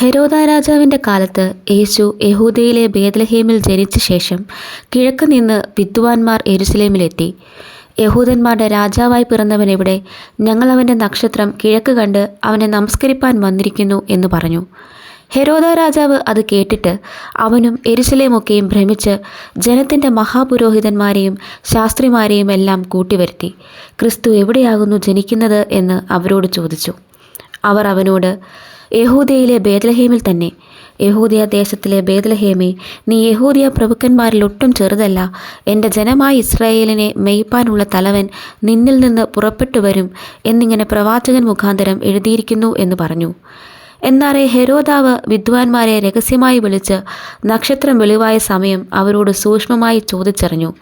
ഹെരോദ രാജാവിന്റെ കാലത്ത് യേശു യഹൂദയിലെ ബേദലഹേമിൽ ജനിച്ച ശേഷം കിഴക്ക് നിന്ന് വിദ്വാൻമാർ എരുസലേമിലെത്തി യഹൂദന്മാരുടെ രാജാവായി പിറന്നവൻ എവിടെ? ഞങ്ങൾ അവന്റെ നക്ഷത്രം കിഴക്ക് കണ്ട് അവനെ നമസ്കരിപ്പാൻ വന്നിരിക്കുന്നു എന്ന് പറഞ്ഞു. ഹെരോദ രാജാവ് അത് കേട്ടിട്ട് അവനും എരുസലേമൊക്കെയും ഭ്രമിച്ച് ജനത്തിന്റെ മഹാപുരോഹിതന്മാരെയും ശാസ്ത്രിമാരെയും എല്ലാം കൂട്ടിവരുത്തി. ക്രിസ്തു എവിടെയാകുന്നു ജനിക്കുന്നത് എന്ന് അവരോട് ചോദിച്ചു. അവർ അവനോട് യഹൂദയിലെ ബേദലഹേമിൽ തന്നെ യഹൂദിയ ദേശത്തിലെ ബേദലഹേമേ നീ യഹൂദിയ പ്രഭുക്കന്മാരിൽ ഒട്ടും ചെറുതല്ല. എന്റെ ജനമായ ഇസ്രായേലിനെ മെയ്പ്പാനുള്ള തലവൻ നിന്നിൽ നിന്ന് പുറപ്പെട്ടു വരും എന്നിങ്ങനെ പ്രവാചകൻ മുഖാന്തരം എഴുതിയിരിക്കുന്നു എന്ന് പറഞ്ഞു. എന്നാറെ ഹെരോദാവ് വിദ്വാൻമാരെ രഹസ്യമായി വിളിച്ച് നക്ഷത്രം വെളിവായ സമയം അവരോട് സൂക്ഷ്മമായി ചോദിച്ചറിഞ്ഞു.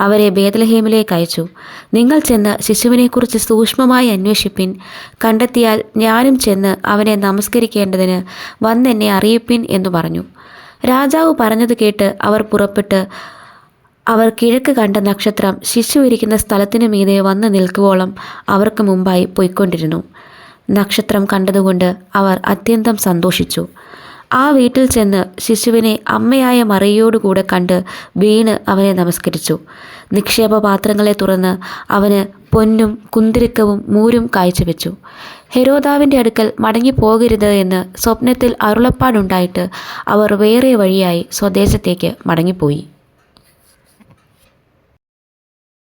അവരെ ബേദലഹേമിലേക്ക് അയച്ചു. നിങ്ങൾ ചെന്ന് ശിശുവിനെക്കുറിച്ച് സൂക്ഷ്മമായി അന്വേഷിപ്പിൻ. കണ്ടെത്തിയാൽ ഞാനും ചെന്ന് അവനെ നമസ്കരിക്കേണ്ടതിന് വന്നെന്നെ അറിയിപ്പിൻ എന്ന് പറഞ്ഞു. രാജാവ് പറഞ്ഞത് കേട്ട് അവർ പുറപ്പെട്ട് അവർ കിഴക്ക് കണ്ട നക്ഷത്രം ശിശു ഇരിക്കുന്ന സ്ഥലത്തിനു മീതെ വന്ന് നിൽക്കുവോളം അവർക്ക് മുമ്പായി പോയിക്കൊണ്ടിരുന്നു. നക്ഷത്രം കണ്ടതുകൊണ്ട് അവർ അത്യന്തം സന്തോഷിച്ചു. ആ വീട്ടിൽ ചെന്ന് ശിശുവിനെ അമ്മയായ മറിയോടുകൂടെ കണ്ട് വീണ് അവനെ നമസ്കരിച്ചു. നിക്ഷേപ പാത്രങ്ങളെ തുറന്ന് അവന് പൊന്നും കുന്തിരിക്കവും മൂരും കാഴ്ചവെച്ചു. ഹെരോദാവിന്റെ അടുക്കൽ മടങ്ങിപ്പോകരുത് എന്ന് സ്വപ്നത്തിൽ അരുളപ്പാടുണ്ടായിട്ട് അവർ വേറെ വഴിയായി സ്വദേശത്തേക്ക് മടങ്ങിപ്പോയി.